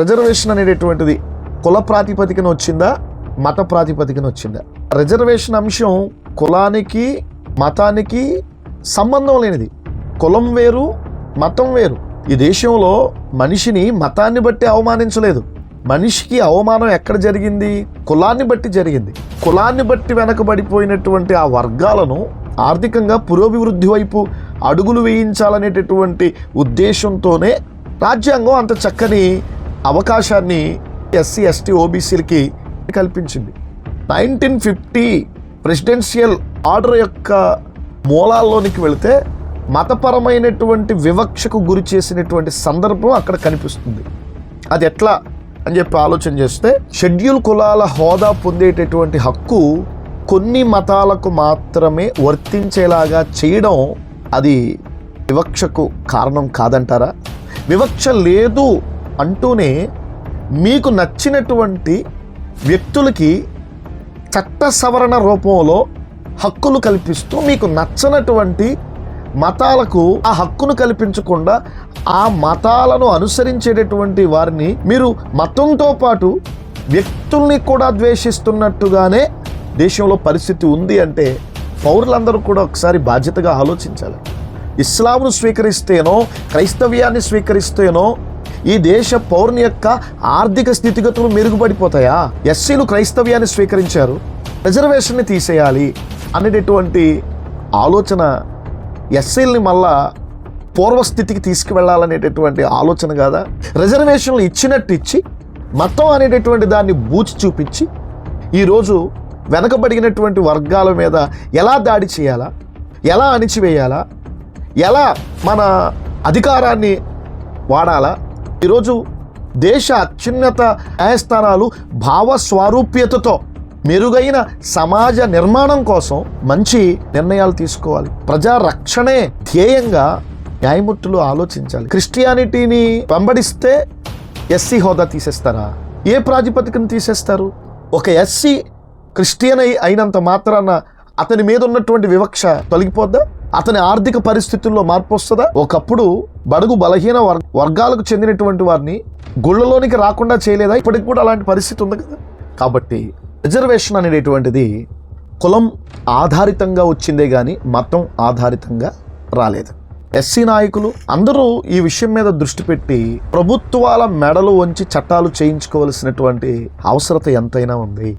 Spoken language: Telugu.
రిజర్వేషన్ అనేటటువంటిది కుల ప్రాతిపదికన వచ్చిందా? మత ప్రాతిపదికన వచ్చిందా? రిజర్వేషన్ అంశం కులానికి మతానికి సంబంధం లేనిది. కులం వేరు మతం వేరు. ఈ దేశంలో మనిషిని మతాన్ని బట్టి అవమానించలేదు. మనిషికి అవమానం ఎక్కడ జరిగింది? కులాన్ని బట్టి జరిగింది. కులాన్ని బట్టి వెనకబడిపోయినటువంటి ఆ వర్గాలను ఆర్థికంగా పురోభివృద్ధి వైపు అడుగులు వేయించాలనేటటువంటి ఉద్దేశంతోనే రాజ్యాంగం అంత చక్కని అవకాశాన్ని ఎస్సీ ఎస్టీ ఓబీసీలకి కల్పించింది. నైన్టీన్ ఫిఫ్టీ ప్రెసిడెన్షియల్ ఆర్డర్ యొక్క మూలాల్లోనికి వెళితే మతపరమైనటువంటి వివక్షకు గురి చేసినటువంటి సందర్భం అక్కడ కనిపిస్తుంది. అది ఎట్లా అని చెప్పి ఆలోచన చేస్తే షెడ్యూల్ కులాల హోదా పొందేటటువంటి హక్కు కొన్ని మతాలకు మాత్రమే వర్తించేలాగా చేయడం అది వివక్షకు కారణం కాదంటారా? వివక్ష లేదు అంటూనే మీకు నచ్చినటువంటి వ్యక్తులకి చట్ట సవరణ రూపంలో హక్కులు కల్పిస్తూ మీకు నచ్చనటువంటి మతాలకు ఆ హక్కును కల్పించకుండా ఆ మతాలను అనుసరించేటటువంటి వారిని మీరు మతంతో పాటు వ్యక్తుల్ని కూడా ద్వేషిస్తున్నట్టుగానే దేశంలో పరిస్థితి ఉంది అంటే పౌరులందరూ కూడా ఒకసారి బాధ్యతగా ఆలోచించాలి. ఇస్లాంను స్వీకరిస్తేనో క్రైస్తవ్యాన్ని స్వీకరిస్తేనో ఈ దేశ పౌరుని యొక్క ఆర్థిక స్థితిగతులు మెరుగుపడిపోతాయా? ఎస్సీలు క్రైస్తవ్యాన్ని స్వీకరించారు. రిజర్వేషన్ని తీసేయాలి అనేటటువంటి ఆలోచన ఎస్సీల్ని మళ్ళా పూర్వస్థితికి తీసుకువెళ్ళాలనేటటువంటి ఆలోచన కాదా? రిజర్వేషన్లు ఇచ్చినట్టు ఇచ్చి మతం అనేటటువంటి దాన్ని బూచి చూపించి ఈరోజు వెనకబడినటువంటి వర్గాల మీద ఎలా దాడి చేయాలా? ఎలా అణిచివేయాలా? ఎలా మన అధికారాన్ని వాడాలా? ఈరోజు దేశ అత్యున్నత న్యాయస్థానాలు భావస్వారూప్యతతో మెరుగైన సమాజ నిర్మాణం కోసం మంచి నిర్ణయాలు తీసుకోవాలి. ప్రజా రక్షణే ధ్యేయంగా న్యాయమూర్తులు ఆలోచించాలి. క్రిస్టియానిటీని వెంబడిస్తే ఎస్సీ హోదా తీసేస్తారా? ఏ ప్రాతిపదికన తీసేస్తారు? ఒక ఎస్సీ క్రిస్టియన్ అయి అయినంత మాత్రాన అతని మీద ఉన్నటువంటి వివక్ష తొలగిపోద్దా? అతని ఆర్థిక పరిస్థితుల్లో మార్పు వస్తుందా? ఒకప్పుడు బడుగు బలహీన వర్- వర్గాలకు చెందినటువంటి వారిని గుళ్ళలోనికి రాకుండా చేయలేదా? ఇప్పటికి కూడా అలాంటి పరిస్థితి ఉంది కదా. కాబట్టి రిజర్వేషన్ అనేటటువంటిది కులం ఆధారితంగా వచ్చిందే కానీ మతం ఆధారితంగా రాలేదు. ఎస్సీ నాయకులు అందరూ ఈ విషయం మీద దృష్టి పెట్టి ప్రభుత్వాల మెడలు వంచి చట్టాలు చేయించుకోవలసినటువంటి అవసరత ఎంతైనా ఉంది.